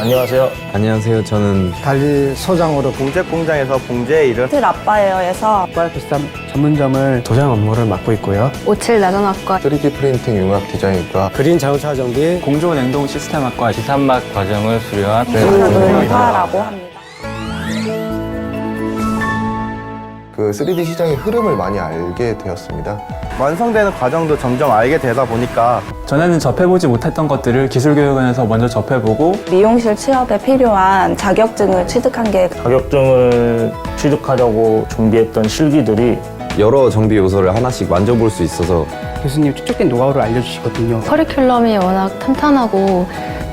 안녕하세요. 안녕하세요. 저는 달리 소장으로 봉제 공장에서 봉제의 일을 틀 아빠예요에서 빨비쌈 전문점을 도장 업무를 맡고 있고요. 오칠 나전학과 3D 프린팅 융합 디자인과 그린 자동차 정비 공조 냉동 시스템학과 지산막 과정을 수료한 놀파라고 합니다. 그 3D 시장의 흐름을 많이 알게 되었습니다. 완성되는 과정도 점점 알게 되다 보니까 전에는 접해보지 못했던 것들을 기술교육원에서 먼저 접해보고 미용실 취업에 필요한 자격증을 취득한 게 자격증을 취득하려고 준비했던 실기들이 여러 정비 요소를 하나씩 만져볼 수 있어서 교수님 축적된 노하우를 알려주시거든요. 커리큘럼이 워낙 탄탄하고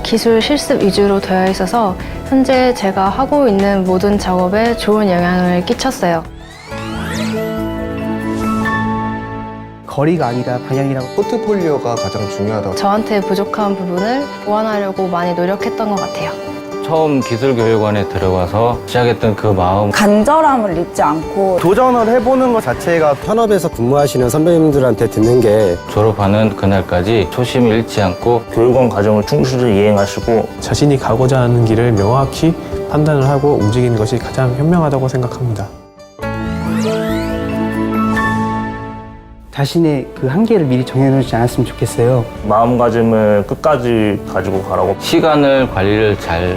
기술 실습 위주로 되어 있어서 현재 제가 하고 있는 모든 작업에 좋은 영향을 끼쳤어요. 거리가 아니라 방향이라고. 포트폴리오가 가장 중요하다고 저한테 부족한 부분을 보완하려고 많이 노력했던 것 같아요. 처음 기술교육원에 들어가서 시작했던 그 마음 간절함을 잊지 않고 도전을 해보는 것 자체가 현업에서 근무하시는 선배님들한테 듣는 게 졸업하는 그날까지 초심을 잃지 않고 교육원 과정을 충실히 이행하시고 자신이 가고자 하는 길을 명확히 판단을 하고 움직이는 것이 가장 현명하다고 생각합니다. 자신의 그 한계를 미리 정해놓지 않았으면 좋겠어요. 마음가짐을 끝까지 가지고 가라고 시간을 관리를 잘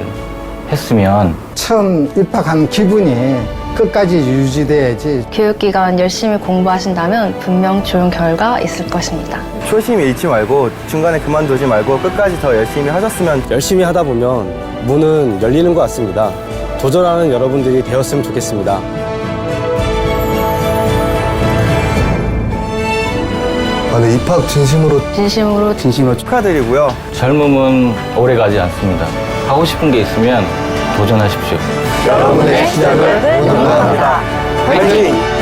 했으면 처음 입학한 기분이 끝까지 유지돼야지 교육기간 열심히 공부하신다면 분명 좋은 결과 있을 것입니다. 초심 잃지 말고 중간에 그만두지 말고 끝까지 더 열심히 하셨으면 열심히 하다 보면 문은 열리는 것 같습니다. 도전하는 여러분들이 되었으면 좋겠습니다. 네, 입학 진심으로 진심으로 진심으로 축하드리고요. 젊음은 오래가지 않습니다. 하고 싶은 게 있으면 도전하십시오. 여러분의 시작을 응원합니다. 화이팅!